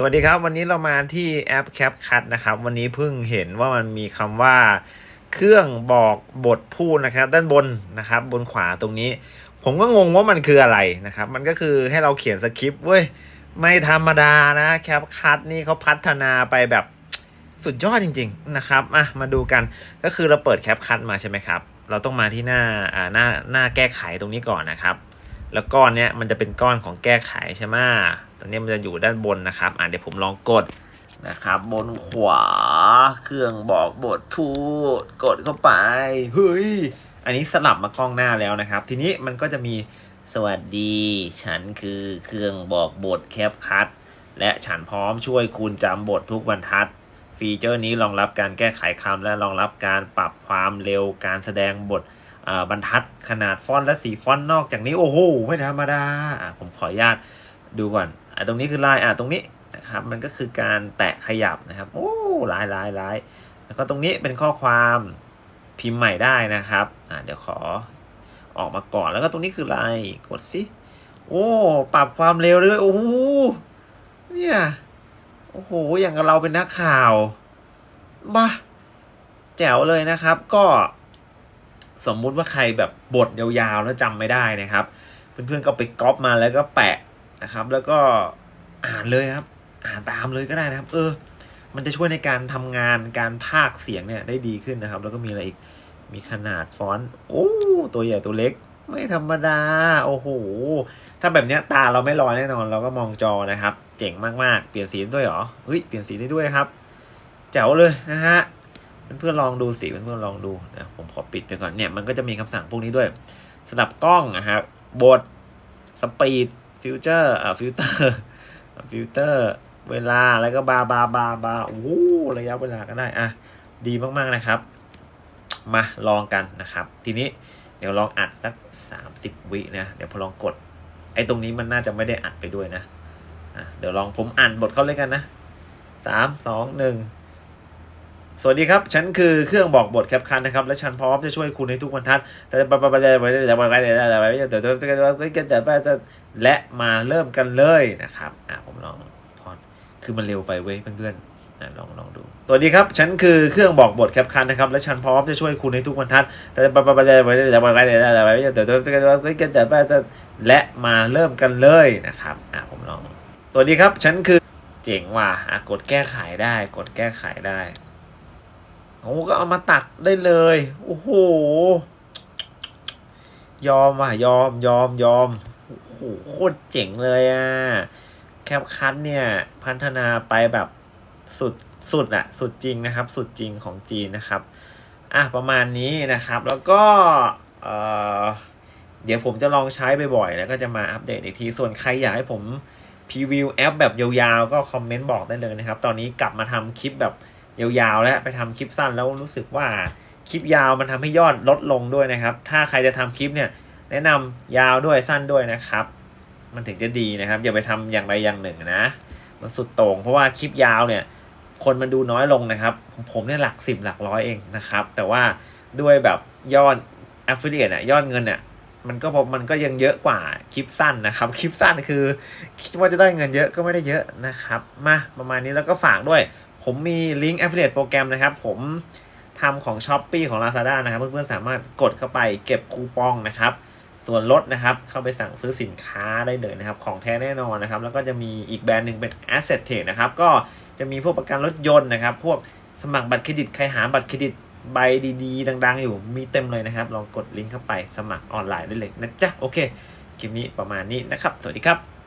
สวัสดีครับ วันนี้เรามาที่แอป CapCut นะครับ วันนี้เพิ่งเห็นว่ามันมีคำว่าเครื่องบอกบทพูดนะครับ ด้านบนนะครับ บนขวาตรงนี้ ผมก็งงว่ามันคืออะไรนะครับ มันก็คือให้เราเขียนสคริปต์เว้ยไม่ธรรมดานะ CapCut นี่เขาพัฒนาไปแบบสุดยอดจริง ๆ นะครับอะมาดูกันก็คือเราเปิด CapCut มาใช่ไหมครับ เราต้องมาที่หน้าอ่าหน้าหน้าแก้ไขตรงนี้ก่อนนะครับ แล้วก้อนเนี้ยมันจะเป็นก้อนของแก้ไขใช่ไหมตอนนี้มันจะอยู่ด้านบนนะครับ อ่าเดี๋ยวผมลองกดนะครับ บนขวา เครื่องบอกบทพูด กดเข้าไป เฮ้ย อันนี้สลับมากล้องหน้าแล้วนะครับ ทีนี้มันก็จะมีสวัสดี ฉันคือเครื่องบอกบทแคปคัทและฉันพร้อมช่วยคุณจำบททุกบรรทัด ฟีเจอร์นี้รองรับการแก้ไขคำและรองรับการปรับความเร็วการแสดงบท บรรทัดขนาดฟอนต์และสีฟอนต์นอกจากนี้โอ้โหไม่ธรรมดาผมขออนุญาตดูก่อนอตรงนี้คือลายอะตรงนี้นะครับมันก็คือการแตะขยับนะครับโอ้ลายลายลายแล้วก็ตรงนี้เป็นข้อความพิมพ์ใหม่ได้นะครับอะเดี๋ยวขอออกมาก่อนแล้วก็ตรงนี้คือลายกดสิโอ้ปรับความเร็วเลยโอ้โหเนี่ยโอ้โหอย่างกับเราเป็นนักข่าวบ้าแจ๋วเลยนะครับ ก็ สมมุติว่าใครแบบบทยาวๆแล้วจำไม่ได้นะครับ เพื่อนๆก็ไปก๊อปมาแล้วก็แปะนะครับ แล้วก็อ่านเลยครับ อ่านตามเลยก็ได้นะครับ เออ มันจะช่วยในการทำงานการพากเสียงเนี่ยได้ดีขึ้นนะครับ แล้วก็มีอะไรอีกมีขนาดฟอนต์โอ้ตัวใหญ่ตัวเล็ก ไม่ธรรมดา โอ้โห ถ้าแบบเนี้ยตาเราไม่ลอยแน่นอน เราก็มองจอนะครับ เจ๋งมากๆ เปลี่ยนสีได้วยเหรอเฮ้ยเปลี่ยนสีได้ด้วยครับ แจ๋วเลยนะฮะเพื่อนๆลองดูสิเพื่อนๆลองดูนะ ขอปิดไปก่อนเนี่ยมันก็จะมีคำสั่งพวกนี้ด้วยสนับกล้องนะครับบทสปีดฟิวเจอร์อ่าฟิลเตอร์ฟิลเตอร์เวลาแล้วก็บาร์บาร์บาร์บาร์โอ้ระยะเวลาก็ได้อะดีมากๆนะครับ มาลองกันนะครับ ทีนี้เดี๋ยวลองอัดสักสามสิบวินะเดี๋ยวพอลองกด ไอ้ตรงนี้มันน่าจะไม่ได้อัดไปด้วยนะอะเดี๋ยวลองผมอ่านบทเขาเลยกันนะสามสองหนึ่ง สวัสดีครับ ฉันคือเครื่องบอกบทแคปคันนะครับ และฉันพร้อมจะช่วยคุณในทุกบรรทัดแต่แต่และมาเริ่มกันเลยนะครับ อะผมลองพอนคือมันเร็วไปเว้ยเพื่อนๆนะลองลองดู สวัสดีครับ ฉันคือเครื่องบอกบทแคปคันนะครับ และฉันพร้อมจะช่วยคุณในทุกบรรทัด แต่และมาเริ่มกันเลยนะครับ อะผมลอง สวัสดีครับ ฉันคือเจ๋งว่ะ อะกดแก้ไขได้ กดแก้ไขได้ โอ้ก็เอามาตัดได้เลย โอ้โห ยอมว่ะ ยอมยอมยอม โอ้โห โคตรเจ๋งเลยอะ แคปคันเนี่ย พัฒนาไปแบบสุดสุดอะสุดจริงนะครับ สุดจริงของจีนนะครับ อะ ประมาณนี้นะครับ แล้วก็เออเดี๋ยวผมจะลองใช้บ่อยๆ แล้วก็จะมาอัปเดตอีกที ส่วนใครอยากให้ผมพรีวิวแอปแบบยาวๆ ก็คอมเมนต์บอกได้เลยนะครับ ตอนนี้กลับมาทำคลิปแบบ ยาวๆแล้วไปทำคลิปสั้นแล้วรู้สึกว่าคลิปยาวมันทำให้ยอดลดลงด้วยนะครับ ถ้าใครจะทำคลิปเนี่ย แนะนำยาวด้วยสั้นด้วยนะครับ มันถึงจะดีนะครับ อย่าไปทำอย่างใดอย่างหนึ่งนะ มันสุดโต่งเพราะว่าคลิปยาวเนี่ย คนมันดูน้อยลงนะครับ ผมเนี่ยหลักสิบหลักร้อยเองนะครับ แต่ว่าด้วยแบบยอด affiliate อะยอดเงินอะมันก็มันก็ยังเยอะกว่าคลิปสั้นนะครับ คลิปสั้นคือ คิดว่าจะได้เงินเยอะก็ไม่ได้เยอะนะครับ มาประมาณนี้แล้วก็ฝากด้วย ผมมีลิงก์ affiliate โปรแกรมนะครับ ผมทำของ s h อ p e e ของ Lazada นะครับ เพื่อนๆ สามารถกดเข้าไปเก็บคูปองนะครับ ส่วนลดนะครับ เข้าไปสั่งซื้อสินค้าได้เลยนะครับ ของแท้แน่นอนนะครับ แล้วก็จะมีอีกแบรนด์หนึ่งเป็น Asset Tech นะครับ ก็จะมีพวกประกันรถยนต์นะครับ พวกสมัครบัตรเครดิต ใครหาบัตรเครดิตใบดีๆ ดัง ๆ อยู่ มีเต็มเลยนะครับ ลองกดลิงก์เข้าไปสมัครออนไลน์ได้เลยนะจ๊ะ โอเค คลิปนี้ประมาณนี้นะครับ สวัสดีครับ